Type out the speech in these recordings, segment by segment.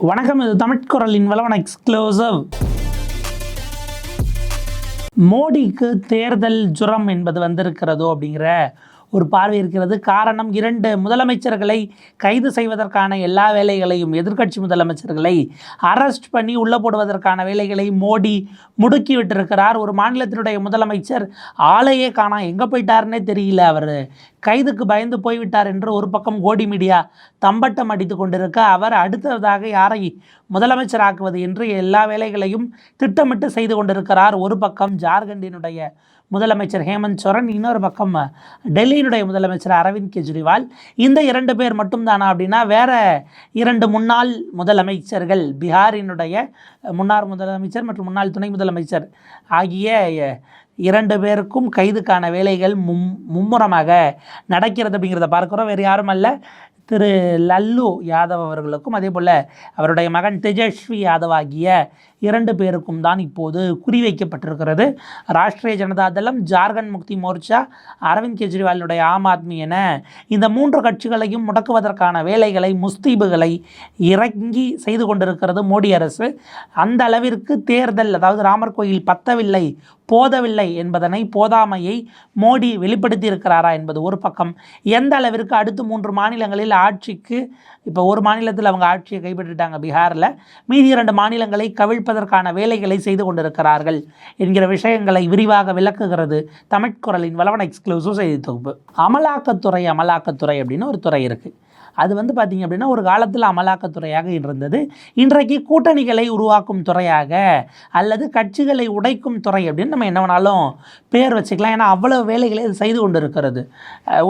வணக்கம் இது தமிழ்குரலின் வளவன எக்ஸ்க்ளூசிவ் மோடிக்கு தேர்தல் ஜுரம் என்பது வந்திருக்கிறதோ அப்படிங்கிற ஒரு பார்வை இருக்கிறது. காரணம் இரண்டு முதலமைச்சர்களை கைது செய்வதற்கான எல்லா வேலைகளையும் எதிர்க்கட்சி முதலமைச்சர்களை அரெஸ்ட் பண்ணி உள்ளே போடுவதற்கான வேலைகளை மோடி முடுக்கி விட்டிருக்கிறார் ஒரு மாநிலத்தினுடைய முதலமைச்சர் ஆளையே காணா எங்கே போயிட்டாருன்னே தெரியல அவர். கைதுக்கு பயந்து போய்விட்டார் என்று ஒரு பக்கம் கோடி மீடியா தம்பட்டம் அடித்து கொண்டிருக்க அவர் அடுத்ததாக யாரை முதலமைச்சராக்குவது என்று எல்லா வேலைகளையும் திட்டமிட்டு செய்து கொண்டிருக்கிறார். ஒரு பக்கம் ஜார்க்கண்டினுடைய முதலமைச்சர் ஹேமந்த் சோரன் இன்னொரு பக்கம் டெல்லியினுடைய முதலமைச்சர் அரவிந்த் கெஜ்ரிவால். இந்த இரண்டு பேர் மட்டும்தானா அப்படின்னா வேற இரண்டு முன்னாள் முதலமைச்சர்கள் பீகாரினுடைய முன்னாள் முதலமைச்சர் மற்றும் முன்னாள் துணை முதலமைச்சர் ஆகிய இரண்டு பேருக்கும் கைதுக்கான வேலைகள் மும் மும்முரமாக நடக்கிறது அப்படிங்கிறத பார்க்குறோம். வேறு யாரும் அல்ல. திரு லல்லு யாதவ் அவர்களுக்கும் அதே போல் அவருடைய மகன் தேஜஸ்வி யாதவ் ஆகிய இரண்டு பேருக்கும் தான் இப்போது குறிவைக்கப்பட்டிருக்கிறது. ராஷ்டிரிய ஜனதா தளம் ஜார்க்கண்ட் முக்தி மோர்ச்சா அரவிந்த் கெஜ்ரிவாலினுடைய ஆம் ஆத்மி என இந்த மூன்று கட்சிகளையும் முடக்குவதற்கான வேலைகளை முஸ்தீபுகளை இறங்கி செய்து கொண்டிருக்கிறது மோடி அரசு. அந்த அளவிற்கு தேர்தல் அதாவது ராமர் கோயில் பத்தவில்லை போதவில்லை என்பதனை போதாமையை மோடி வெளிப்படுத்தி இருக்கிறாரா என்பது ஒரு பக்கம். எந்த அளவிற்கு அடுத்து மூன்று மாநிலங்களில் ஆட்சிக்கு இப்போ ஒரு மாநிலத்தில் அவங்க ஆட்சியை கைப்பற்றிட்டாங்க பீகாரில் மீதி இரண்டு மாநிலங்களை அமைப்பதற்கான வேலைகளை செய்து கொண்டிருக்கிறார்கள் என்கிற விஷயங்களை விரிவாக விளக்குகிறது தமிழ்குரலின் வளவன எக்ஸ்க்ளூசிவ் செய்தி தொகுப்பு. அமலாக்கத்துறை அமலாக்கத்துறை அப்படின்னு ஒரு துறை இருக்குது அது வந்து பார்த்திங்க அப்படின்னா ஒரு காலத்தில் அமலாக்கத்துறையாக இருந்தது. இன்றைக்கு கூட்டணிகளை உருவாக்கும் துறையாக அல்லது கட்சிகளை உடைக்கும் துறை அப்படின்னு நம்ம என்ன வேணாலும் பேர் வச்சுக்கலாம். ஏன்னா அவ்வளோ வேலைகளை இது செய்து கொண்டு இருக்கிறது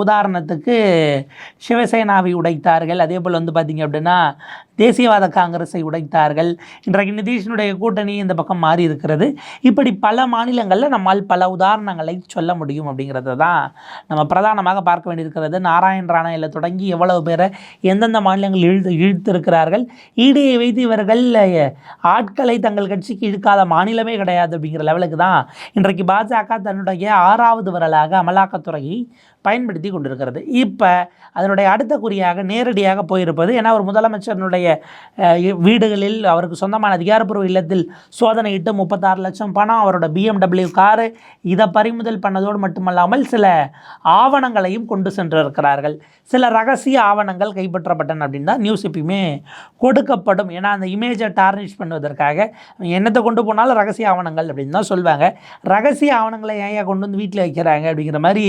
உதாரணத்துக்கு சிவசேனாவை உடைத்தார்கள். அதே போல் வந்து பார்த்திங்க அப்படின்னா தேசியவாத காங்கிரஸை உடைத்தார்கள். இன்றைக்கு நிதிஷினுடைய கூட்டணி இந்த பக்கம் மாறி இருக்கிறது. இப்படி பல மாநிலங்களில் நம்மால் பல உதாரணங்களை சொல்ல முடியும் அப்படிங்கிறத தான் நம்ம பிரதானமாக பார்க்க வேண்டியிருக்கிறது. நாராயண் ராணையில் தொடங்கி எவ்வளவு பேரை எந்தெந்த மாநிலங்கள் இழுத்து இழுத்திருக்கிறார்கள். ஈடியை வைத்து இவர்கள் ஆட்களை தங்கள் கட்சிக்கு இழுக்காத மாநிலமே கிடையாது அப்படிங்கிற லெவலுக்கு தான் இன்றைக்கு பாஜக தன்னுடைய ஆறாவது வரலாக அமலாக்கத்துறையை பயன்படுத்தி கொண்டிருக்கிறது. இப்போ அதனுடைய அடுத்த குறியாக நேரடியாக போயிருப்பது ஏன்னா ஒரு முதலமைச்சரினுடைய வீடுகளில் அவருக்கு சொந்தமான அதிகாரப்பூர்வ இல்லத்தில் சோதனையிட்டு முப்பத்தாறு லட்சம் பணம் அவரோட பிஎம்டபிள்யூ காரு இதை பறிமுதல் பண்ணதோடு மட்டுமல்லாமல் சில ஆவணங்களையும் கொண்டு சென்றிருக்கிறார்கள். சில ரகசிய ஆவணங்கள் கைப்பற்றப்பட்டன அப்படின்னு தான் நியூஸ் எப்பயுமே கொடுக்கப்படும். ஏன்னா அந்த இமேஜை டார்னிஷ் பண்ணுவதற்காக என்னத்தை கொண்டு போனாலும் ரகசிய ஆவணங்கள் அப்படின்னு தான் சொல்லுவாங்க ரகசிய ஆவணங்களை ஏன் கொண்டு வந்து வீட்டில் வைக்கிறாங்க அப்படிங்கிற மாதிரி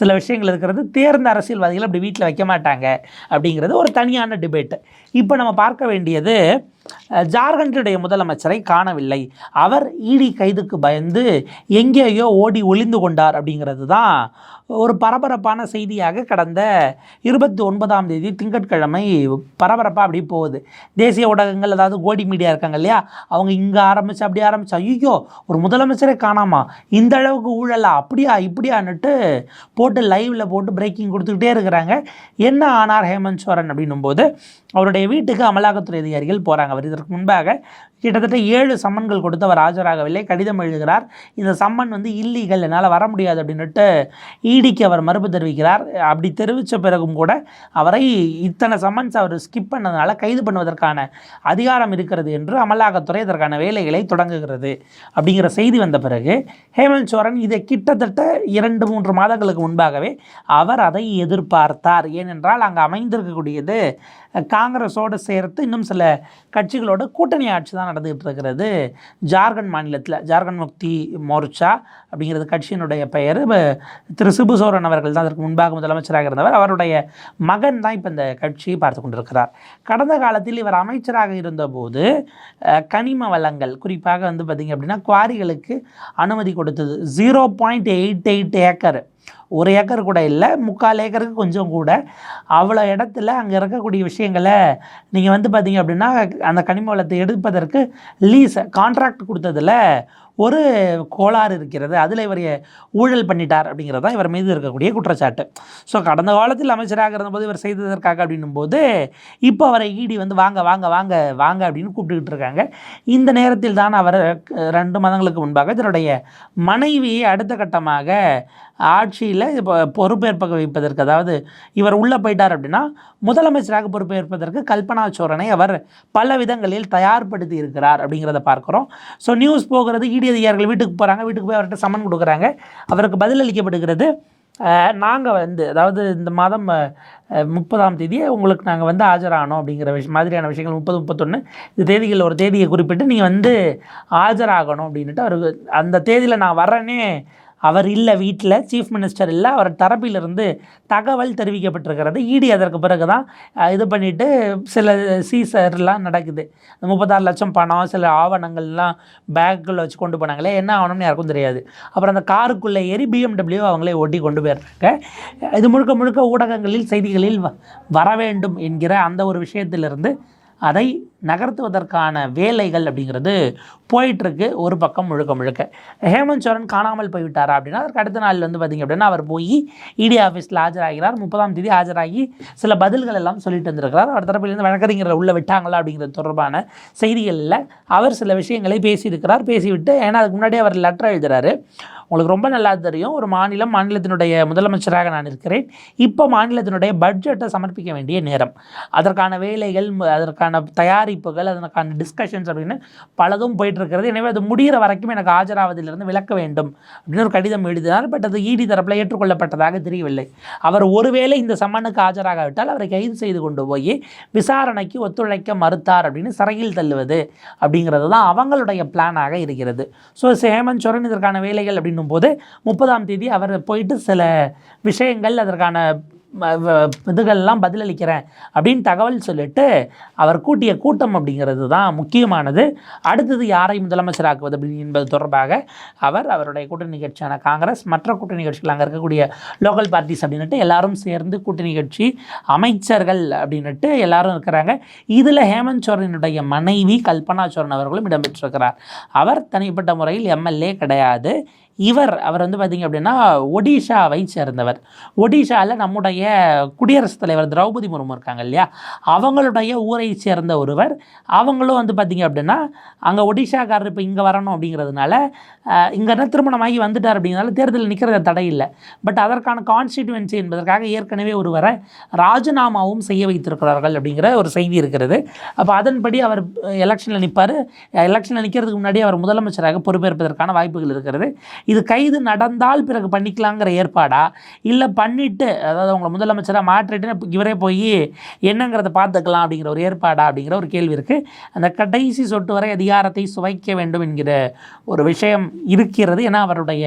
சில விஷயங்கள் இருக்கிறது தேர்ந்த அரசியல்வாதிகள் அப்படி வீட்டில் வைக்க மாட்டாங்க அப்படிங்கிறது ஒரு தனியான டிபேட் இப்போ நம்ம பார்க்க வேண்டியது ஜார்க்கண்டுடைய முதலமைச்சரை காணவில்லை. அவர் ஈடி கைதுக்கு பயந்து எங்கேயோ ஓடி ஒளிந்து கொண்டார் அப்படிங்கிறது தான் ஒரு பரபரப்பான செய்தியாக கடந்த இருபத்தி ஒன்பதாம் தேதி திங்கட்கிழமை பரபரப்பாக அப்படி போகுது. தேசிய ஊடகங்கள் அதாவது கோடி மீடியா இருக்காங்க இல்லையா? அவங்க இங்கே ஆரம்பிச்சு அப்படி ஆரம்பிச்சு ஐயோ ஒரு முதலமைச்சரே காணாமா? இந்த அளவுக்கு ஊழலா? அப்படியா இப்படியான்னுட்டு போட்டு லைவில் போட்டு பிரேக்கிங் கொடுத்துக்கிட்டே இருக்கிறாங்க. என்ன ஆனார் ஹேமந்த் சோரன் அப்படின்னும் போது அவருடைய வீட்டுக்கு அமலாக்கத்துறை அதிகாரிகள் போகிறாங்க அவர் இதற்கு முன்பாக கிட்டத்தட்ட ஏழு சம்மன்கள் கொடுத்து அவர் ஆஜராகவில்லை. கடிதம் எழுதுகிறார். இந்த சம்மன் வந்து இல்லீகல் என்னால் வர முடியாது அப்படின்னுட்டு ஈடிக்கு அவர் மறுப்பு தெரிவிக்கிறார். அப்படி தெரிவித்த பிறகும் கூட அவரை இத்தனை சம்மன்ஸ் அவர் ஸ்கிப் பண்ணதுனால கைது பண்ணுவதற்கான அதிகாரம் இருக்கிறது என்று அமலாக்கத்துறை இதற்கான வேலைகளை தொடங்குகிறது. அப்படிங்கிற செய்தி வந்த பிறகு ஹேமந்த் சோரன் இதை கிட்டத்தட்ட இரண்டு மூன்று மாதங்களுக்கு முன்பாகவே அவர் அதை எதிர்பார்த்தார். ஏனென்றால் அங்கே அமைந்திருக்கக்கூடியது காங்கிரஸோடு சேர்த்து இன்னும் சில கட்சிகளோட கூட்டணி ஆட்சி தான் நடந்துகிட்டு இருக்கிறது. ஜார்க்கண்ட் மாநிலத்தில் ஜார்க்கண்ட் முக்தி மோர்ச்சா அப்படிங்கிறது கட்சியினுடைய பெயர். திரு சிபு சோரன் அவர்கள் தான் அதற்கு முன்பாக முதலமைச்சராக இருந்தவர். அவருடைய மகன் தான் இப்போ இந்த கட்சியை பார்த்து கொண்டிருக்கிறார். கடந்த காலத்தில் இவர் அமைச்சராக இருந்தபோது கனிம வளங்கள் குறிப்பாக வந்து பார்த்திங்க அப்படின்னா குவாரிகளுக்கு அனுமதி கொடுத்தது. Zero point eight eight acre. ஒரு ஏக்கர் கூட இல்லை முக்கால் ஏக்கருக்கு கொஞ்சம் கூட. அவ்வளோ இடத்துல அங்கே இருக்கக்கூடிய விஷயங்களை நீங்கள் வந்து பார்த்தீங்க அப்படின்னா அந்த கனிம வளத்தை எடுப்பதற்கு லீஸ் கான்ட்ராக்ட் கொடுத்ததில் ஒரு கோளாறு இருக்கிறது. அதில் இவர் ஊழல் பண்ணிட்டார் அப்படிங்கிறது தான் இவர் மீது இருக்கக்கூடிய குற்றச்சாட்டு. ஸோ கடந்த காலத்தில் அமைச்சராக இருந்தபோது இவர் செய்ததற்காக அப்படின்னும் போது இப்போ அவரை ஈடி வந்து வாங்க வாங்க வாங்க வாங்க அப்படின்னு கூப்பிட்டுக்கிட்டு இருக்காங்க. இந்த நேரத்தில் தான் அவர் ரெண்டு மாதங்களுக்கு முன்பாக தன்னுடைய மனைவியை அடுத்த கட்டமாக ஆட்சியில் இப்போ பொறுப்பேற்ப வைப்பதற்கு அதாவது இவர் உள்ளே போயிட்டார் அப்படின்னா முதலமைச்சராக பொறுப்பேற்பதற்கு கல்பனா சோரனை அவர் பல விதங்களில் தயார்படுத்தி இருக்கிறார் அப்படிங்கிறத பார்க்குறோம். ஸோ நியூஸ் போகிறது இடி அதிகாரிகள் வீட்டுக்கு போகிறாங்க வீட்டுக்கு போய் அவர்கிட்ட சம்மன் கொடுக்குறாங்க. அவருக்கு பதிலளிக்கப்படுகிறது நாங்கள் வந்து அதாவது இந்த மாதம் முப்பதாம் தேதியை உங்களுக்கு நாங்கள் வந்து ஆஜரானோம் அப்படிங்கிற விஷயம் மாதிரியான விஷயங்கள் முப்பது முப்பத்தொன்று இந்த தேதிகளில் ஒரு தேதியை குறிப்பிட்டு நீங்கள் வந்து ஆஜராகணும் அப்படின்ட்டு அவருக்கு அந்த தேதியில் நான் வர்றேனே அவர் இல்லை வீட்டில் சீஃப் மினிஸ்டர் இல்லை அவர் தரப்பிலிருந்து தகவல் தெரிவிக்கப்பட்டிருக்கிறது. இடி அதற்கு பிறகு தான் இது பண்ணிவிட்டு சில சீசர்லாம் நடக்குது. இந்த முப்பத்தாறு லட்சம் பணம் சில ஆவணங்கள்லாம் பேக்கில் வச்சு கொண்டு போனாங்களே என்ன ஆகணும்னு யாருக்கும் தெரியாது. அப்புறம் அந்த காருக்குள்ளே ஏறி பிஎம்டபிள்யூ அவங்களே ஓட்டி கொண்டு போயிடுறாங்க. இது முழுக்க முழுக்க ஊடகங்களில் செய்திகளில் வ- வர வேண்டும் என்கிற அந்த ஒரு விஷயத்திலிருந்து அதை நகர்த்துவதற்கான வேலைகள் அப்படிங்கிறது போயிட்டுருக்கு. ஒரு பக்கம் முழுக்க முழுக்க. ஹேமந்த் சோரன் காணாமல் போய்விட்டாரா அப்படின்னா அதற்கு அடுத்த நாள் வந்து பார்த்திங்க அப்படின்னா அவர் போய் இடி ஆஃபீஸில் ஆஜராகிறார். முப்பதாம் தேதி ஆஜராகி சில பதில்கள் எல்லாம் சொல்லிட்டு வந்திருக்கிறார். அவர் தரப்பிலிருந்து வழக்கறிஞரை உள்ளே விட்டாங்களா அப்படிங்கிறது தொடர்பான செய்திகளில் அவர் சில விஷயங்களை பேசியிருக்கிறார் பேசிவிட்டு ஏன்னா அதுக்கு முன்னாடி அவர் லெட்டர் எழுதுறாரு. உங்களுக்கு ரொம்ப நல்லா தெரியும். ஒரு மாநிலம் மாநிலத்தினுடைய முதலமைச்சராக நான் இருக்கிறேன். இப்போ மாநிலத்தினுடைய பட்ஜெட்டை சமர்ப்பிக்க வேண்டிய நேரம். அதற்கான வேலைகள் அதற்கான தயாரிப்புகள் அதற்கான டிஸ்கஷன்ஸ் அப்படின்னு பலதும் போயிட்டுருக்கிறது. எனவே அது முடிகிற வரைக்கும் எனக்கு ஆஜராவதிலிருந்து விலக்க வேண்டும் அப்படின்னு ஒரு கடிதம் எழுதினார். பட் அது இடி தரப்பில் ஏற்றுக்கொள்ளப்பட்டதாக தெரியவில்லை. அவர் ஒருவேளை இந்த சம்மனுக்கு ஆஜராகாவிட்டால் அவரை கைது செய்து கொண்டு போய் விசாரணைக்கு ஒத்துழைக்க மறுத்தார் அப்படின்னு சிறையில் தள்ளுவது அப்படிங்கிறது தான் அவங்களுடைய பிளானாக இருக்கிறது. ஸோ ஹேமந்த் சோரன் இதற்கான வேலைகள் அப்படின்னு அப்படின்னும் போது முப்பதாம் தேதி அவர் போயிட்டு சில விஷயங்கள் அதற்கான இதுகள்லாம் பதிலளிக்கிறேன் அப்படின்னு தகவல் சொல்லிட்டு அவர் கூட்டிய கூட்டம் அப்படிங்கிறது தான் முக்கியமானது. அடுத்தது யாரை முதலமைச்சராக்குவது அப்படி என்பது தொடர்பாக அவர் அவருடைய கூட்டணி கட்சியான காங்கிரஸ் மற்ற கூட்டணி கட்சிகள் அங்கே இருக்கக்கூடிய லோக்கல் பார்ட்டிஸ் அப்படின்னுட்டு எல்லாரும் சேர்ந்து கூட்டணி கட்சி அமைச்சர்கள் அப்படின்னுட்டு எல்லாரும் இருக்கிறாங்க. இதில் ஹேமந்த் சோரனுடைய மனைவி கல்பனா சோரன் அவர்களும் இடம்பெற்றிருக்கிறார். அவர் தனிப்பட்ட முறையில் எம்எல்ஏ கிடையாது. இவர் அவர் வந்து பார்த்திங்க அப்படின்னா ஒடிஷாவை சேர்ந்தவர். ஒடிஷாவில் நம்முடைய குடியரசுத் தலைவர் திரௌபதி முர்மு இருக்காங்க இல்லையா? அவங்களுடைய ஊரை சேர்ந்த ஒருவர். அவங்களும் வந்து பார்த்திங்க அப்படின்னா அங்கே ஒடிஷாக்காரர் இப்போ இங்கே வரணும் அப்படிங்கிறதுனால இங்கே திருமணமாகி வந்துட்டார் அப்படிங்கிறனால தேர்தலில் நிற்கிறது தடை இல்லை. பட் அதற்கான கான்ஸ்டிடுவன்சி என்பதற்காக ஏற்கனவே ஒருவரை ராஜினாமாவும் செய்ய வைத்திருக்கிறார்கள் அப்படிங்கிற ஒரு செய்தி இருக்கிறது. அப்போ அதன்படி அவர் எலெக்ஷனில் நிற்பார் எலெக்ஷனில் நிற்கிறதுக்கு முன்னாடி அவர் முதலமைச்சராக பொறுப்பேற்பதற்கான வாய்ப்புகள் இருக்கிறது. இது கைது நடந்தால் பிறகு பண்ணிக்கலாங்கிற ஏற்பாடா? இல்லை பண்ணிவிட்டு அதாவது அவங்கள முதலமைச்சராக மாற்றிட்டு இவரே போய் என்னங்கிறத பார்த்துக்கலாம் அப்படிங்கிற ஒரு ஏற்பாடா அப்படிங்கிற ஒரு கேள்வி இருக்குது அந்த கடைசி சொட்டு வரை அதிகாரத்தை சுவைக்க வேண்டும் என்கிற ஒரு விஷயம் இருக்கிறது ஏன்னா அவருடைய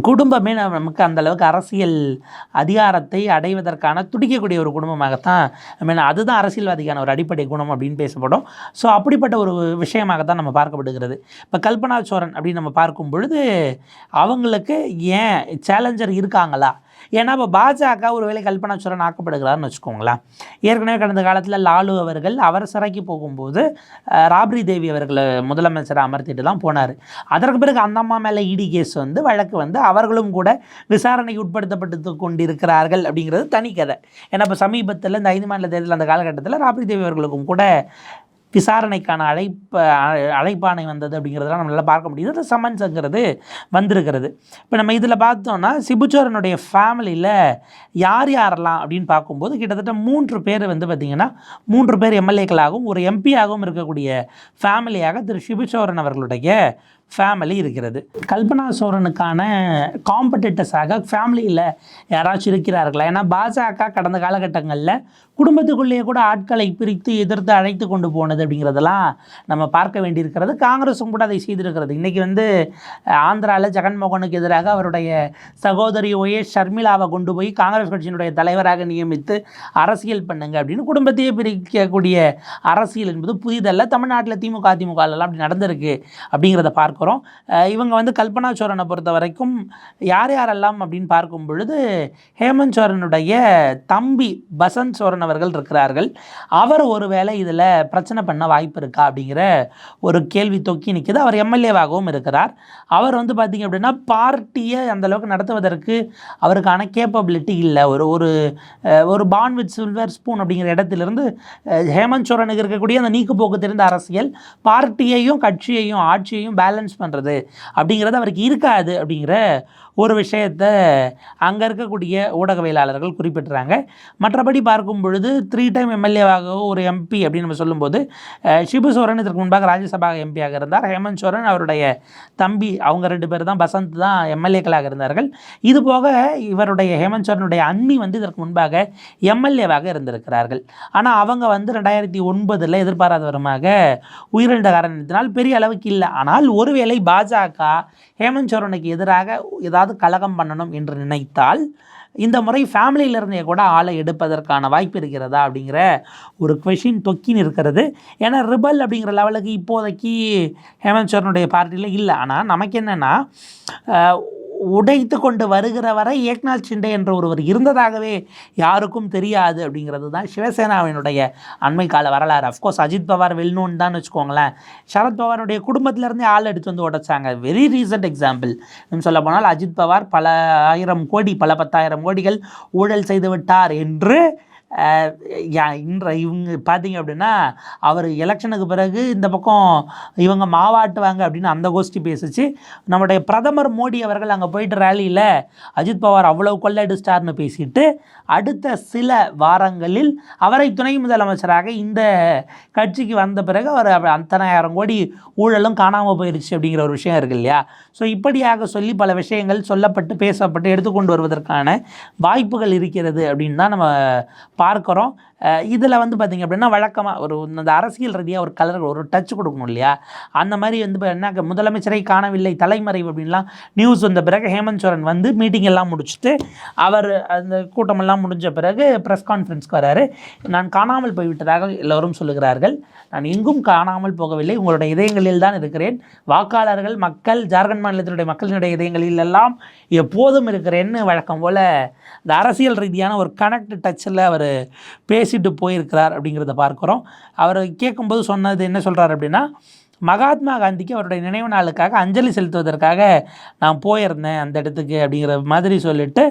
குடும்பமே நம்ம- நமக்கு அந்தளவுக்கு அரசியல் அதிகாரத்தை அடைவதற்கான துடிக்கக்கூடிய ஒரு குடும்பமாகத்தான் ஐ மீன் அதுதான் அரசியல்வாதிக்கான ஒரு அடிப்படை குணம் அப்படின்னு பேசப்படும். ஸோ அப்படிப்பட்ட ஒரு விஷயமாகத்தான் நம்ம பார்க்கப்படுகிறது. இப்போ கல்பனா சோரன் அப்படின்னு நம்ம பார்க்கும் பொழுது அவங்களுக்கு ஏன் சேலஞ்சர் இருக்காங்களா? ஏன்னா இப்போ பாஜக ஒருவேளை கல்பனா சுரன் ஆக்கப்படுகிறார்னு வச்சுக்கோங்களேன். ஏற்கனவே கடந்த காலத்தில் லாலு அவர்கள் அவர் சிறைக்கு போகும்போது ராப்ரி தேவி அவர்களை முதலமைச்சரை அமர்த்திட்டு தான் போனார். அதற்கு பிறகு அந்த அம்மா மேலே இடி கேஸ் வந்து வழக்கு வந்து அவர்களும் கூட விசாரணைக்கு உட்படுத்தப்பட்டு கொண்டிருக்கிறார்கள் அப்படிங்கிறது தனி கதை. ஏன்னா இப்போ சமீபத்தில் இந்த ஐந்து மாநில தேர்தல் அந்த காலகட்டத்தில் ராப்ரி தேவி அவர்களுக்கும் கூட விசாரணைக்கான அழைப்ப அழைப்பானை அழைப்பாணை வந்தது அப்படிங்கிறதெல்லாம் நம்மளால் பார்க்க முடியுது. அந்த சம்மன்ஸுங்கிறது வந்திருக்கிறது. இப்போ நம்ம இதில் பார்த்தோம்னா சிபுச்சோரனுடைய ஃபேமிலியில் யார் யாரெல்லாம் அப்படின்னு பார்க்கும்போது கிட்டத்தட்ட மூன்று பேர் வந்து பார்த்திங்கன்னா மூன்று பேர் எம்எல்ஏக்களாகவும் ஒரு எம்பியாகவும் இருக்கக்கூடிய ஃபேமிலியாக திரு சிபுச்சோரன் அவர்களுடைய ஃபேமிலி இருக்கிறது. கல்பனா சோரனுக்கான காம்படிட்டர்ஸாக ஃபேமிலியில் யாராச்சும் இருக்கிறார்களா? ஏன்னா பாஜக கடந்த காலகட்டங்களில் குடும்பத்துக்குள்ளேயே கூட ஆட்களை பிரித்து எதிர்த்து அழைத்து கொண்டு போனது அப்படிங்கிறதெல்லாம் நம்ம பார்க்க வேண்டியிருக்கிறது. காங்கிரஸும் கூட அதை செய்திருக்கிறது. இன்றைக்கி வந்து ஆந்திராவில் ஜெகன்மோகனுக்கு எதிராக அவருடைய சகோதரி ஒய்எஸ் ஷர்மிளாவை கொண்டு போய் காங்கிரஸ் கட்சியினுடைய தலைவராக நியமித்து அரசியல் பண்ணுங்க அப்படின்னு குடும்பத்தையே பிரிக்கக்கூடிய அரசியல் என்பது புதிதல்ல. தமிழ்நாட்டில் திமுக அதிமுகலாம் அப்படி நடந்திருக்கு அப்படிங்கிறத பார்க்க போகிறோம் இவங்க வந்து கல்பனா சோரனை பொறுத்த வரைக்கும் யார் யாரெல்லாம் அப்படின்னு பார்க்கும் பொழுது ஹேமந்த் சோரனுடைய தம்பி பசந்த் சோரன் அவர்கள் இருக்கிறார்கள். அவர் ஒருவேளை இதில் பிரச்சனை பண்ண வாய்ப்பு இருக்கா அப்படிங்கிற ஒரு கேள்வி தொக்கி நிற்கிது அவர் எம்எல்ஏவாகவும் இருக்கிறார். அவர் வந்து பார்த்திங்க அப்படின்னா பார்ட்டியை அந்தளவுக்கு நடத்துவதற்கு அவருக்கான கேப்பபிலிட்டி இல்லை. ஒரு ஒரு ஒரு பான் வித் சில்வர் ஸ்பூன் அப்படிங்கிற இடத்திலிருந்து ஹேமந்த் சோரனுக்கு இருக்கக்கூடிய அந்த நீக்குப்போக்கு தெரிந்த அரசியல் பார்ட்டியையும் கட்சியையும் ஆட்சியையும் பேலன்ஸ் பண்ணுறது அப்படிங்கிறது அவருக்கு இருக்காது அப்படிங்கிற ஒரு விஷயத்தை அங்கே இருக்கக்கூடிய ஊடகவியலாளர்கள் குறிப்பிட்டுறாங்க மற்றபடி பார்க்கும் பொழுது த்ரீ டைம் எம்எல்ஏவாக ஒரு எம்பி அப்படின்னு நம்ம சொல்லும்போது அஹ், ஷிபு சோரன் இதற்கு முன்பாக ராஜ்யசபா எம்பியாக இருந்தார். ஹேமந்த் சோரன் அவருடைய தம்பி அவங்க ரெண்டு பேர் தான் பசந்த் தான் எம்எல்ஏக்களாக இருந்தார்கள். இது போக இவருடைய ஹேமந்த் சோரனுடைய அண்ணி வந்து இதற்கு முன்பாக எம்எல்ஏவாக இருந்திருக்கிறார்கள். ஆனால் அவங்க வந்து ரெண்டாயிரத்தி ஒன்பதில் எதிர்பாராத விதமாக உயிரிழந்த காரணத்தினால் பெரிய அளவுக்கு இல்லை. ஆனால் ஒருவேளை பாஜக ஹேமந்த் சோரனுக்கு எதிராக ஏதாவது கலகம் பண்ணணும் என்று நினைத்தால் இந்த முறை ஃபேமிலியிலிருந்தே கூட ஆளை எடுப்பதற்கான வாய்ப்பு இருக்கிறதா அப்படிங்கிற ஒரு கொஷின் தொக்கின்னு இருக்கிறது. ஏன்னா ரிபல் அப்படிங்கிற லெவலுக்கு இப்போதைக்கு ஹேமந்த் சோரனுடைய பார்ட்டியில் இல்லை. ஆனால் நமக்கு என்னென்னா உடைத்து கொண்டு வருகிற வரை ஏக்நாத் ஷிண்டே என்ற ஒருவர் இருந்ததாகவே யாருக்கும் தெரியாது அப்படிங்கிறது தான் சிவசேனாவினுடைய அண்மை கால வரலாறு. அஃப்கோர்ஸ் அஜித் பவார் வெல்னோன் தான் வச்சுக்கோங்களேன். சரத் பவாருடைய குடும்பத்திலேருந்தே ஆள் எடுத்து வந்து உடைச்சாங்க. வெரி ரீசன்ட் எக்ஸாம்பிள் சொல்ல போனால் அஜித் பவார் பல ஆயிரம் கோடி பல பத்தாயிரம் கோடிகள் ஊழல் செய்து விட்டார் என்று இன்ற இவங்க பார்த்தீங்க அப்படின்னா அவர் எலெக்ஷனுக்கு பிறகு இந்த பக்கம் இவங்க மாவாட்டுவாங்க அப்படின்னு அந்த கோஷ்டி பேசிச்சு. நம்முடைய பிரதமர் மோடி அவர்கள் அங்கே போயிட்டு ரேலியில் அஜித் பவார் அவ்வளோ கொள்ளடிச்சிட்டார்னு பேசிட்டு அடுத்த சில வாரங்களில் அவரை துணை முதலமைச்சராக இந்த கட்சிக்கு வந்த பிறகு அவர் அத்தனாயிரம் கோடி ஊழலும் காணாமல் போயிருச்சு அப்படிங்கிற ஒரு விஷயம் இருக்கு இல்லையா? ஸோ இப்படியாக சொல்லி பல விஷயங்கள் சொல்லப்பட்டு பேசப்பட்டு எடுத்துக்கொண்டு வருவதற்கான வாய்ப்புகள் இருக்கிறது அப்படின்னு தான் நம்ம பார்க்குறோம். இதில் வந்து பார்த்திங்க அப்படின்னா வழக்கமாக ஒரு அந்த அரசியல் ரீதியாக ஒரு கலர் ஒரு டச் கொடுக்கணும் இல்லையா? அந்த மாதிரி வந்து இப்போ என்ன முதலமைச்சரை காணவில்லை தலைமறைவு அப்படின்லாம் நியூஸ் வந்த பிறகு ஹேமந்த் சோரன் வந்து மீட்டிங் எல்லாம் முடிச்சுட்டு அவர் அந்த கூட்டமெல்லாம் முடிஞ்ச பிறகு ப்ரெஸ் கான்ஃபரன்ஸ்க்கு வராரு. நான் காணாமல் போய்விட்டதாக எல்லோரும் சொல்லுகிறார்கள். நான் எங்கும் காணாமல் போகவில்லை. உங்களுடைய இதயங்களில் தான் இருக்கிறேன். வாக்காளர்கள் மக்கள் ஜார்க்கண்ட் மாநிலத்தினுடைய மக்களினுடைய இதயங்களில் எல்லாம் எப்போதும் இருக்கிறேன்னு வழக்கம் போல் இந்த அரசியல் ரீதியான ஒரு கனெக்ட் டச்சில் அவர் பேசிட்டு போயிருக்கிறார் அப்படிங்கிறத பார்க்குறோம். அவர் கேட்கும்போது சொன்னது என்ன சொல்கிறார் அப்படின்னா மகாத்மா காந்திக்கு அவருடைய நினைவு நாளுக்காக அஞ்சலி செலுத்துவதற்காக நான் போயிருந்தேன் அந்த இடத்துக்கு அப்படிங்கிற மாதிரி சொல்லிட்டு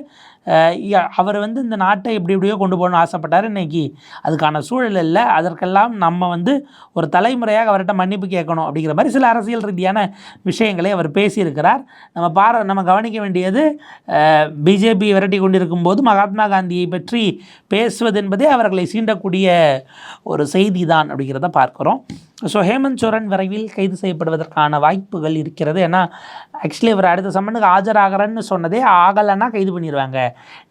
அவர் வந்து இந்த நாட்டை எப்படி எப்படியோ கொண்டு போகணும்னு ஆசைப்பட்டார். இன்றைக்கி அதுக்கான சூழல் இல்லை. அதற்கெல்லாம் நம்ம வந்து ஒரு தலைமுறையாக அவர்கிட்ட மன்னிப்பு கேட்கணும் அப்படிங்கிற மாதிரி சில அரசியல் ரீதியான விஷயங்களை அவர் பேசியிருக்கிறார். நம்ம பார நம்ம கவனிக்க வேண்டியது பிஜேபி விரட்டி கொண்டிருக்கும் போது மகாத்மா காந்தியை பற்றி பேசுவது என்பதே அவர்களை சீண்டக்கூடிய ஒரு செய்தி தான் அப்படிங்கிறத பார்க்குறோம். ஸோ ஹேமந்த் சோரன் விரைவில் கைது செய்யப்படுவதற்கான வாய்ப்புகள் இருக்கிறது. ஏன்னா ஆக்சுவலி அவர் அடுத்த சம்மனுக்கு ஆஜராகிறேன்னு சொன்னதே ஆகலைன்னா கைது பண்ணிடுவாங்க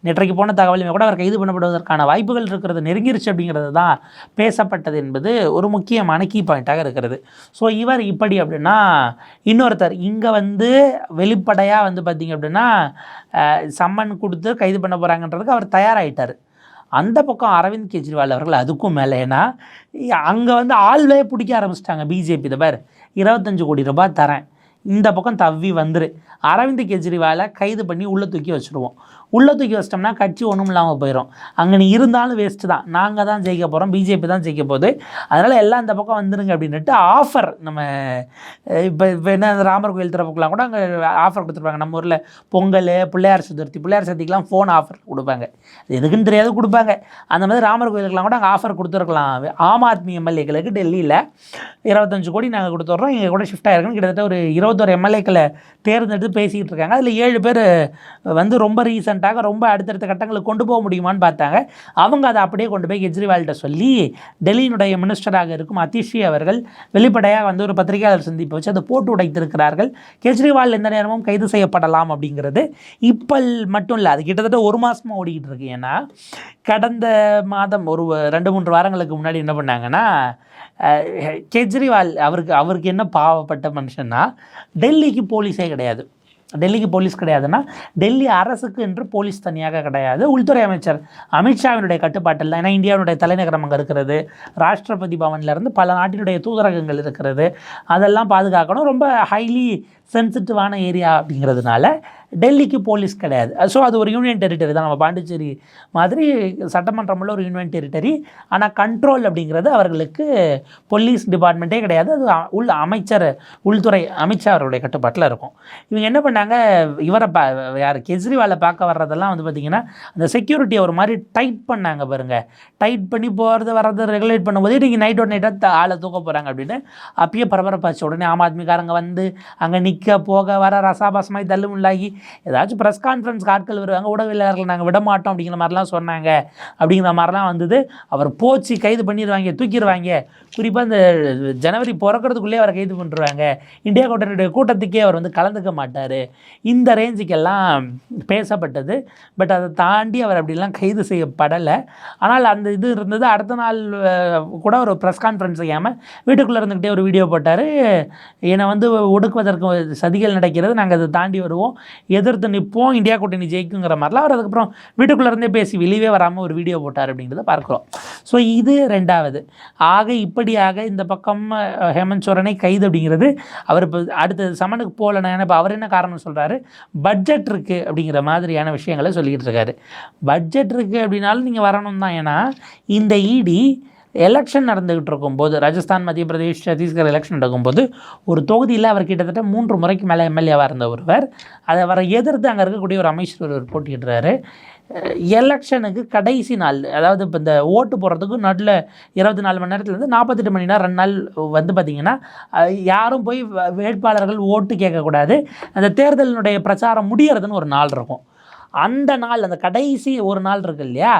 நேற்றைக்கு போன தகவலுமே கூட அவர் கைது பண்ணப்படுவதற்கான வாய்ப்புகள் இருக்கிறது. நெருங்கிருச்சு அப்படிங்கிறது தான் பேசப்பட்டது என்பது ஒரு முக்கியமான கீ பாயிண்ட்டாக இருக்கிறது. ஸோ இவர் இப்படி அப்படின்னா இன்னொருத்தர் இங்கே வந்து வெளிப்படையாக வந்து பார்த்திங்க அப்படின்னா சம்மன் கொடுத்து கைது பண்ண போகிறாங்கன்றதுக்கு அவர் தயாராகிட்டார் அந்த பக்கம் அரவிந்த் கெஜ்ரிவால் அவர்கள் அதுக்கும் மேலே. ஏன்னா அங்கே வந்து ஆள்வே பிடிக்க ஆரம்பிச்சிட்டாங்க பிஜேபி இதை பார் இருபத்தஞ்சு கோடி ரூபாய் தரேன். இந்த பக்கம் தவ்வி வந்துரு. அரவிந்த் கெஜ்ரிவாலை கைது பண்ணி உள்ளே தூக்கி வச்சுருவோம். உள்ளே தூக்கி வச்சிட்டோம்னா கட்சி ஒன்றும் இல்லாமல் போயிடும் அங்கே நீ இருந்தாலும் வேஸ்ட்டு தான். நாங்கள் தான் ஜெயிக்க போகிறோம் பிஜேபி தான் ஜெயிக்க போகுது. அதனால் எல்லாம் இந்த பக்கம் வந்துருங்க அப்படின்னுட்டு ஆஃபர் நம்ம இப்போ இப்போ என்ன அந்த ராமர் கோயில் திறப்புக்கெலாம் கூட அங்கே ஆஃபர் கொடுத்துருப்பாங்க. நம்ம ஊரில் பொங்கல் பிள்ளையார் சதுர்த்தி பிள்ளையார் சதுர்த்திக்கெலாம் ஃபோன் ஆஃபர் கொடுப்பாங்க. அது எதுக்குன்னு தெரியாது கொடுப்பாங்க. அந்த மாதிரி ராமர் கோயிலுக்கெலாம் கூட அங்கே ஆஃபர் கொடுத்துருக்கலாம். ஆம் ஆத்மி எம்எல்ஏக்களுக்கு டெல்லியில் இருபத்தஞ்சு கோடி நாங்கள் கொடுத்துட்றோம். எங்கள் கூட ஷிஃப்ட் ஆகிருக்குன்னு கிட்டத்தட்ட ஒரு இருபத்தொரு எம்எல்ஏக்களை தேர்ந்தெடுத்து பேசிக்கிட்டு இருக்காங்க. அதில் ஏழு பேர் வந்து ரொம்ப ரீசெண்டாக ரொம்ப அடுத்தடுத்த கட்டங்களுக்கு கொண்டு போக முடியுமான்னு பார்த்தாங்க. அவங்க அதை அப்படியே கொண்டு போய் கெஜ்ரிவால்கிட்ட சொல்லி டெல்லியினுடைய மினிஸ்டராக இருக்கும் அதிஷி அவர்கள் வெளிப்படையாக வந்து ஒரு பத்திரிகையாளர் சந்திப்பை வச்சு அதை போட்டு உடைத்திருக்கிறார்கள். கெஜ்ரிவால் எந்த நேரமும் கைது செய்யப்படலாம் அப்படிங்கிறது இப்போ மட்டும் இல்லை அது கிட்டத்தட்ட ஒரு மாதமாக ஓடிக்கிட்டு இருக்கு. ஏன்னா கடந்த மாதம் ஒரு ரெண்டு மூன்று வாரங்களுக்கு முன்னாடி என்ன பண்ணாங்கன்னா கெஜ்ரிவால் அவருக்கு அவருக்கு என்ன பாவப்பட்ட மனுஷன்னா டெல்லிக்கு போலீஸே கிடையாது. டெல்லிக்கு போலீஸ் கிடையாதுன்னா டெல்லி அரசுக்கு என்று போலீஸ் தனியாக கிடையாது. உள்துறை அமைச்சர் அமித்ஷாவினுடைய கட்டுப்பாட்டில் தான். ஏன்னா இந்தியாவினுடைய தலைநகரம் அங்கே இருக்கிறது. ராஷ்டிரபதி பவன்ல இருந்து பல நாட்டினுடைய தூதரகங்கள் இருக்கிறது. அதெல்லாம் பாதுகாக்கணும். ரொம்ப ஹைலி சென்சிட்டிவான ஏரியா அப்படிங்கிறதுனால டெல்லிக்கு போலீஸ் கிடையாது. ஸோ அது ஒரு யூனியன் டெரிட்டரி தான். நம்ம பாண்டிச்சேரி மாதிரி சட்டமன்றமுள்ள ஒரு யூனியன் டெரிட்டரி ஆனால் கண்ட்ரோல் அப்படிங்கிறது அவர்களுக்கு போலீஸ் டிபார்ட்மெண்ட்டே கிடையாது. அது உள் அமைச்சர் உள்துறை அமைச்சர் அவருடைய கட்டுப்பாட்டில் இருக்கும். இவங்க என்ன பண்ணாங்க? இவரை பா யார்? கெஜ்ரிவாலை பார்க்க வர்றதெல்லாம் வந்து பார்த்திங்கன்னா அந்த செக்யூரிட்டியை ஒரு மாதிரி டைட் பண்ணாங்க பாருங்கள் டைட் பண்ணி போகிறது வர்றது ரெகுலேட் பண்ணும்போது இன்றைக்கி நைட் ஒரு நைட்டாக ஆளை தூக்க போகிறாங்க அப்படின்னு. அப்பயே பரபரப்பாச்சு. உடனே ஆம் ஆத்மிக்காரங்க வந்து அங்கே நிற்க போக வர ரசாபாசமாய் தள்ளு முள்ளாகி ஏதாச்சும் ப்ரெஸ் கான்ஃபரன்ஸ் ஆட்கள் வருவாங்க ஊடகவியலாளர்கள் நாங்கள் விட மாட்டோம் அப்படிங்கிற மாதிரிலாம் சொன்னாங்க. அப்படிங்கிற மாதிரிலாம் வந்தது. அவர் போச்சு கைது பண்ணிடுவாங்க தூக்கிடுவாங்க. குறிப்பாக இந்த ஜனவரி பிறக்கிறதுக்குள்ளே அவரை கைது பண்ணிடுவாங்க. இந்தியா கூட்டணியுடைய கூட்டத்துக்கே அவர் வந்து கலந்துக்க மாட்டார். இந்த ரேஞ்சுக்கெல்லாம் பேசப்பட்டது. பட் அதை தாண்டி அவர் அப்படிலாம் கைது செய்யப்படலை. ஆனால் அந்த இது இருந்தது. அடுத்த நாள் கூட ஒரு ப்ரெஸ் கான்ஃபரன்ஸ் செய்யாமல் வீட்டுக்குள்ளே இருந்துக்கிட்டே ஒரு வீடியோ போட்டார். என்னை வந்து ஒடுக்குவதற்கு சதிகள் நடக்கிறது நாங்கள் அதை தாண்டி வருவோம். எதிர்த்து நிற்போம் இந்தியா கூட்டணி ஜெயிக்குங்கிற மாதிரிலாம் அவர் அதுக்கப்புறம் வீட்டுக்குள்ளே இருந்தே பேசி வெளியவே வராமல் ஒரு வீடியோ போட்டார் அப்படிங்கிறத பார்க்குறோம். ஸோ இது ரெண்டாவது. ஆக இப்படியாக இந்த பக்கம் ஹேமந்த் சோரனை கைது அப்படிங்கிறது அவர் இப்போ அடுத்த சமனுக்கு போகலன்னா இப்போ அவர் என்ன காரணம் சொல்கிறாரு பட்ஜெட் இருக்குது அப்படிங்கிற மாதிரியான விஷயங்களை சொல்லிக்கிட்டு இருக்காரு. பட்ஜெட் இருக்குது அப்படின்னாலும் நீங்கள் வரணும் தான் ஏன்னா இந்த இடி எலெக்ஷன் நடந்துக்கிட்டு இருக்கும்போது ராஜஸ்தான் மத்திய பிரதேஷ் சத்தீஸ்கர் எலெக்ஷன் நடக்கும்போது ஒரு தொகுதியில் அவர் கிட்டத்தட்ட மூன்று முறைக்கு மேலே எம்எல்ஏவாக இருந்த ஒருவர். அதை அவரை எதிர்த்து அங்கே இருக்கக்கூடிய ஒரு அமைச்சர் ஒருவர் போட்டியிடுறாரு. எலெக்ஷனுக்கு கடைசி நாள் அதாவது இப்போ இந்த ஓட்டு போடுறதுக்கு நடுவில் இருபத்தி நாலு மணி நேரத்துலேருந்து நாற்பத்தெட்டு மணி நேரம் ரெண்டு நாள் வந்து பார்த்திங்கன்னா யாரும் போய் வேட்பாளர்கள் ஓட்டு கேட்கக்கூடாது. அந்த தேர்தலினுடைய பிரச்சாரம் முடியறதுன்னு ஒரு நாள் இருக்கும். அந்த நாள் அந்த கடைசி ஒரு நாள் இருக்கு இல்லையா?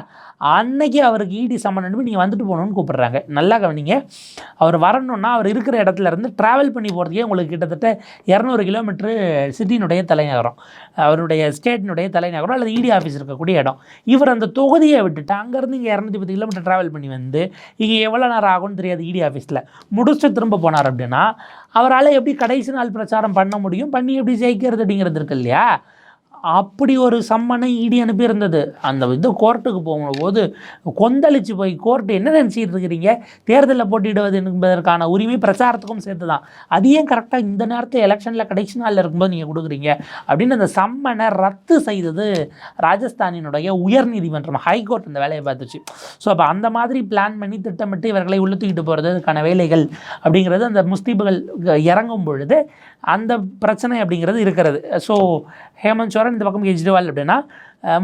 அன்னைக்கு அவருக்கு இடி சம்மன் அனுப்பி நீங்கள் வந்துட்டு போகணுன்னு கூப்பிட்றாங்க. நல்லா கவனிங்க. அவர் வரணும்னா அவர் இருக்கிற இடத்துல இருந்து ட்ராவல் பண்ணி போகிறதுக்கே உங்களுக்கு கிட்டத்தட்ட இரநூறு கிலோமீட்ரு சிட்டியினுடைய தலைநகரம். அவருடைய ஸ்டேட்டினுடைய தலைநகரம் அல்லது இடி ஆஃபீஸ் இருக்கக்கூடிய இடம். இவர் அந்த தொகுதியை விட்டுட்டு அங்கேருந்து இங்கே இரநூத்தி பத்து கிலோமீட்டர் ட்ராவல் பண்ணி வந்து இங்கே எவ்வளோ நேரம் ஆகும்னு தெரியாது இடி ஆஃபீஸில் முடிச்சுட்டு திரும்ப போனார் அப்படின்னா அவரால் எப்படி கடைசி நாள் பிரச்சாரம் பண்ண முடியும்? பண்ணி எப்படி ஜெயிக்கிறது அப்படிங்கிறது இருக்கு இல்லையா? அப்படி ஒரு சம்மனை இடி அனுப்பியிருந்தது அந்த இது கோர்ட்டுக்கு போகும்போது கொந்தளிச்சு போய் கோர்ட்டு என்ன நினச்சிட்டு இருக்கிறீங்க? தேர்தலில் போட்டியிடுவது என்பதற்கான உரிமை பிரச்சாரத்துக்கும் சேர்த்து தான் அது ஏன் கரெக்டாக இந்த நேரத்தில் எலெக்ஷனில் கடைசி நாளில் இருக்கும்போது நீங்கள் கொடுக்குறீங்க? அப்படின்னு அந்த சம்மனை ரத்து செய்தது ராஜஸ்தானினுடைய உயர்நீதிமன்றம் ஹைகோர்ட் இந்த வேலையை பார்த்துச்சு. ஸோ அப்போ அந்த மாதிரி பிளான் பண்ணி திட்டமிட்டு இவர்களை உள்ள போகிறதுக்கான வேலைகள் அப்படிங்கிறது அந்த முஸ்தீபுகள் இறங்கும் பொழுது அந்த பிரச்சனை அப்படிங்கிறது இருக்கிறது. ஸோ ஹேமந்த் சோரன் இந்த பக்கம் கெஜ்ரிவால் அப்படின்னா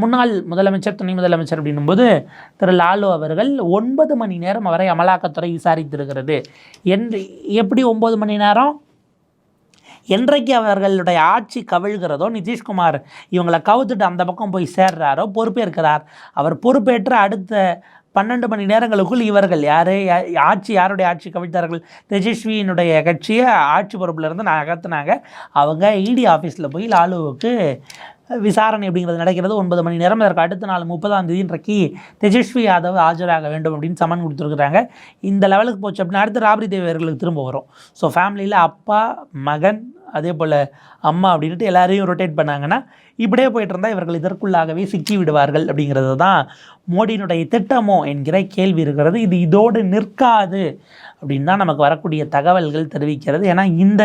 முன்னாள் முதலமைச்சர் துணை முதலமைச்சர் அப்படின்னும்போது திரு லாலு அவர்கள் ஒன்பது மணி நேரம் அவரை அமலாக்கத்துறை விசாரித்திருக்கிறது. என்று எப்படி ஒம்பது மணி நேரம்? என்றைக்கு அவர்களுடைய ஆட்சி கவிழ்கிறதோ நிதிஷ்குமார் இவங்களை கவுத்துட்டு அந்த பக்கம் போய் சேர்றாரோ பொறுப்பேற்கிறார். அவர் பொறுப்பேற்ற அடுத்த பன்னெண்டு மணி நேரங்களுக்குள் இவர்கள் யார்? ஆட்சி யாருடைய ஆட்சி கவிழ்த்தார்கள்? தேஜஸ்வியினுடைய கட்சியை ஆட்சி பொறுப்பில் இருந்து நகர்த்தினாங்க. அவங்க இடி ஆஃபீஸில் போய் லாலுவுக்கு விசாரணை அப்படிங்கிறது நடக்கிறது. ஒன்பது மணி நேரம். அதற்கு அடுத்த நாள் முப்பதாம் தேதி இன்றைக்கு தேஜஸ்வி யாதவ் ஆஜராக வேண்டும் அப்படின்னு சமன் கொடுத்துருக்குறாங்க. இந்த லெவலுக்கு போச்சு அப்படின்னா அடுத்து ராபரி தேவியர்களுக்கு திரும்ப வரும். ஸோ ஃபேமிலியில் அப்பா மகன் அதே போல் அம்மா அப்படின்ட்டு எல்லாரையும் ரொட்டேட் பண்ணாங்கன்னா இப்படியே போயிட்டு இருந்தால் இவர்கள் இதற்குள்ளாகவே சிக்கி விடுவார்கள் அப்படிங்கிறது தான் மோடியினுடைய திட்டமோ என்கிற கேள்வி இருக்கிறது. இது இதோடு நிற்காது அப்படின்னு தான் நமக்கு வரக்கூடிய தகவல்கள் தெரிவிக்கிறது. ஏன்னா இந்த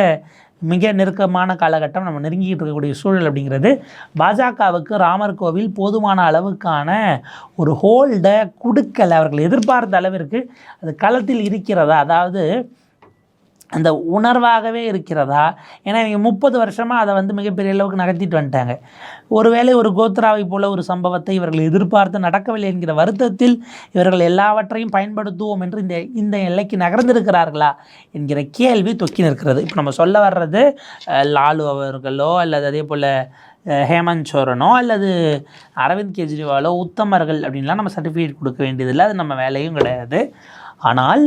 மிக நெருக்கமான காலகட்டம் நம்ம நெருங்கிட்டு இருக்கக்கூடிய சூழல் அப்படிங்கிறது பாஜகவுக்கு ராமர் கோவில் போதுமான அளவுக்கான ஒரு ஹோல்டை கொடுக்கலை. அவர்கள் எதிர்பார்த்த அளவிற்கு அது களத்தில் இருக்கிறதா? அதாவது அந்த உணர்வாகவே இருக்கிறதா? ஏன்னா இவங்க முப்பது வருஷமாக அதை வந்து மிகப்பெரிய அளவுக்கு நகர்த்திட்டு வந்துட்டாங்க. ஒருவேளை ஒரு கோத்ராவை போல ஒரு சம்பவத்தை இவர்கள் எதிர்பார்த்து நடக்கவில்லை என்கிற வருத்தத்தில் இவர்கள் எல்லாவற்றையும் பயன்படுத்துவோம் என்று இந்த இந்த எல்லைக்கு நகர்ந்திருக்கிறார்களா என்கிற கேள்வி தொக்கி நிற்கிறது. இப்போ நம்ம சொல்ல வர்றது லாலு அவர்களோ அல்லது அதே போல் ஹேமந்த் சோரனோ அல்லது அரவிந்த் கெஜ்ரிவாலோ உத்தமர்கள் அப்படின்லாம் நம்ம சர்டிஃபிகேட் கொடுக்க வேண்டியதில்லை. அது நம்ம வேலையும் கிடையாது. ஆனால்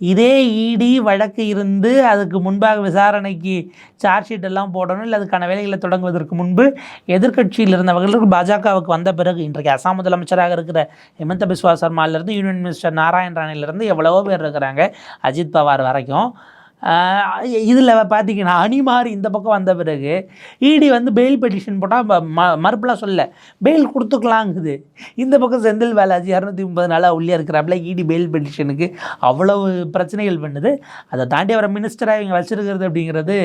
இதே இடி வழக்கு இருந்து அதுக்கு முன்பாக விசாரணைக்கு சார்ஜ் ஷீட் எல்லாம் போடணும். இல்லை அதுக்கான வேலைகளை தொடங்குவதற்கு முன்பு எதிர்க்கட்சியில் இருந்தவர்களுக்கு பாஜகவுக்கு வந்த பிறகு இன்றைக்கு அசாம் முதலமைச்சராக இருக்கிற ஹிமந்த பிஸ்வா சர்மாலேருந்து யூனியன் மினிஸ்டர் நாராயண் ராணிலேருந்து எவ்வளவோ பேர் இருக்கிறாங்க. அஜித் பவார் வரைக்கும் இதில் பார்த்தீங்கன்னா அணிமாறு இந்த பக்கம் வந்த பிறகு இடி வந்து பெயில் பெட்டிஷன் போட்டால் ம மறுப்பெலாம் சொல்ல பெயில் கொடுத்துக்கலாங்குது. இந்த பக்கம் செந்தில் பாலாஜி இரநூத்தி முப்பது நாளாக உள்ளே இருக்கிறாப்புல இடி பெயில் பெட்டிஷனுக்கு அவ்வளவு பிரச்சனைகள் பண்ணுது. அதை தாண்டி அவரை மினிஸ்டராக இவங்க வச்சுருக்கிறது அப்படிங்கிறது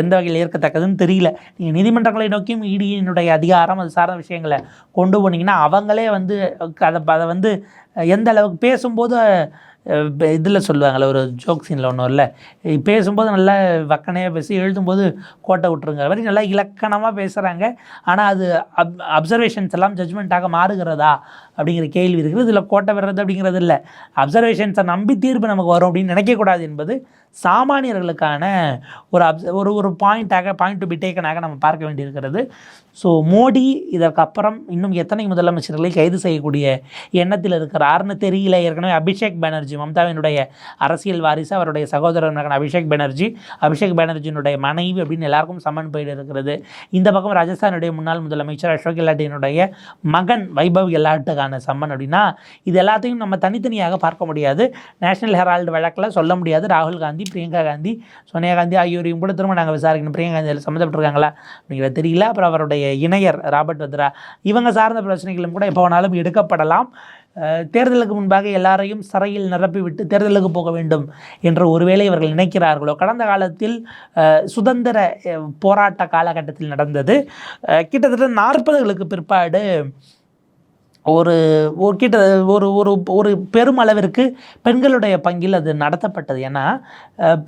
எந்த வகையில் ஏற்கத்தக்கதுன்னு தெரியல. நீங்கள் நீதிமன்றங்களை நோக்கியும் இடியினுடைய அதிகாரம் அது சார்ந்த விஷயங்களை கொண்டு போனீங்கன்னா அவங்களே வந்து அதை அதை வந்து எந்த அளவுக்கு பேசும்போது இதில் சொல்லுவாங்கள்ல ஒரு ஜோக் சீனில் ஒன்றும் இல்லை பேசும்போது நல்லா வக்கனையாக பேசி எழுதும்போது கோட்டை விட்டுருங்க. மாதிரி நல்லா இலக்கணமாக பேசுகிறாங்க ஆனால் அது அப் அப்சர்வேஷன்ஸ் எல்லாம் ஜட்ஜ்மெண்ட்டாக மாறுகிறதா அப்படிங்கிற கேள்வி இருக்குது. இதில் கோட்டை விடுறது அப்படிங்கிறது இல்லை. அப்சர்வேஷன்ஸை நம்பி தீர்ப்பு நமக்கு வரும் அப்படின்னு நினைக்கக்கூடாது என்பது சாமானியர்களுக்கான ஒரு அப்ச ஒரு ஒரு பாயிண்ட்டாக பாயிண்ட் டு பி டேக்கனாக நம்ம பார்க்க வேண்டியிருக்கிறது. ஸோ மோடி இதற்கப்புறம் இன்னும் எத்தனை முதலமைச்சர்களை கைது செய்யக்கூடிய எண்ணத்தில் இருக்கிறார்னு தெரியல. ஏற்கனவே அபிஷேக் பானர்ஜி மம்தாவினுடைய அரசியல் வாரிசு அவருடைய சகோதரர் அபிஷேக் பானர்ஜி அபிஷேக் பானர்ஜியினுடைய மனைவி அப்படின்னு எல்லாருக்கும் சம்மன் போயிட்டு இருக்கிறது இந்த பக்கம் ராஜஸ்தானுடைய முன்னாள் முதலமைச்சர் அசோக் கெலாட்டினுடைய மகன் வைபவ் கெலாட்டுக்கான சம்மன் அப்படின்னா இது எல்லாத்தையும் நம்ம தனித்தனியாக பார்க்க முடியாது. நேஷனல் ஹெரால்டு வழக்கில் சொல்ல முடியாது. ராகுல் காந்தி பிரியங்கா காந்தி சோனியா காந்தி ஆகியோரையும் கூட திரும்ப நாங்கள் விசாரிக்கணும். பிரியங்கா காந்தி சம்மந்தப்பட்டிருக்காங்களா அப்படிங்கிறது தெரியல. அப்புறம் அவருடைய இணையர் ராபர்ட் வத்ரா இவங்க சார்ந்த பிரச்சனைகளும் கூட எப்போ வேணாலும் எடுக்கப்படலாம். தேர்தலுக்கு முன்பாக எல்லாரையும் சிறையில் நிரப்பிவிட்டு தேர்தலுக்கு போக வேண்டும் என்று ஒருவேளை இவர்கள் நினைக்கிறார்களோ. கடந்த காலத்தில் சுதந்திர போராட்ட காலகட்டத்தில் நடந்தது. கிட்டத்தட்ட நாற்பதுகளுக்கு பிற்பாடு ஒரு ஒரு கிட்ட ஒரு ஒரு ஒரு பெருமளவிற்கு பெண்களுடைய பங்கில் அது நடத்தப்பட்டது. ஏன்னா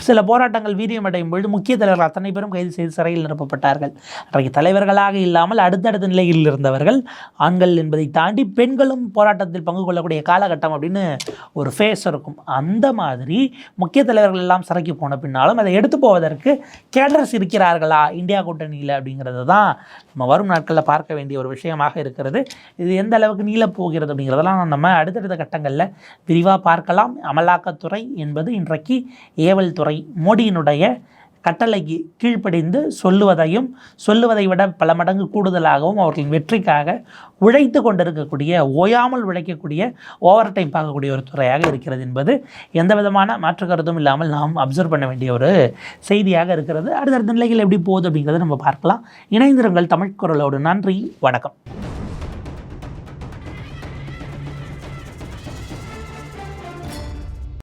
சில போராட்டங்கள் வீரியமடையும் பொழுது முக்கிய தலைவர்கள் அத்தனை பேரும் கைது செய்து சிறையில் நிரப்பப்பட்டார்கள். அன்றைக்கு தலைவர்களாக இல்லாமல் அடுத்தடுத்த நிலையில் இருந்தவர்கள் ஆண்கள் என்பதை தாண்டி பெண்களும் போராட்டத்தில் பங்கு கொள்ளக்கூடிய காலகட்டம் அப்படின்னு ஒரு ஃபேஸ் இருக்கும். அந்த மாதிரி முக்கிய தலைவர்கள் எல்லாம் சிறைக்கு போன பின்னாலும் அதை எடுத்து போவதற்கு கேடர்ஸ் இருக்கிறார்களா? இந்தியா கூட்டணியில் அப்படிங்கிறது தான் நம்ம வரும் நாட்களில் பார்க்க வேண்டிய ஒரு விஷயமாக இருக்கிறது. இது எந்த அளவுக்கு நீளப்போகிறது அப்படிங்கிறதெல்லாம் நம்ம அடுத்தடுத்த கட்டங்களில் விரிவாக பார்க்கலாம். அமலாக்கத்துறை என்பது இன்றைக்கு ஏவல் துறை மோடியினுடைய கட்டளைக்கு கீழ்ப்படிந்து சொல்லுவதையும் சொல்லுவதை விட பல மடங்கு கூடுதலாகவும் அவர்களின் வெற்றிக்காக உழைத்து கொண்டிருக்கக்கூடிய ஓயாமல் உழைக்கக்கூடிய ஓவர் டைம் பார்க்கக்கூடிய ஒரு துறையாக இருக்கிறது என்பது எந்த விதமான மாற்று கருத்தும் இல்லாமல் நாம் அப்சர்வ் பண்ண வேண்டிய ஒரு செய்தியாக இருக்கிறது. அடுத்தடுத்த நிலைகள் எப்படி போகுது அப்படிங்கிறத நம்ம பார்க்கலாம். இணைந்திருங்கள் தமிழ் குரலோடு. நன்றி வணக்கம்.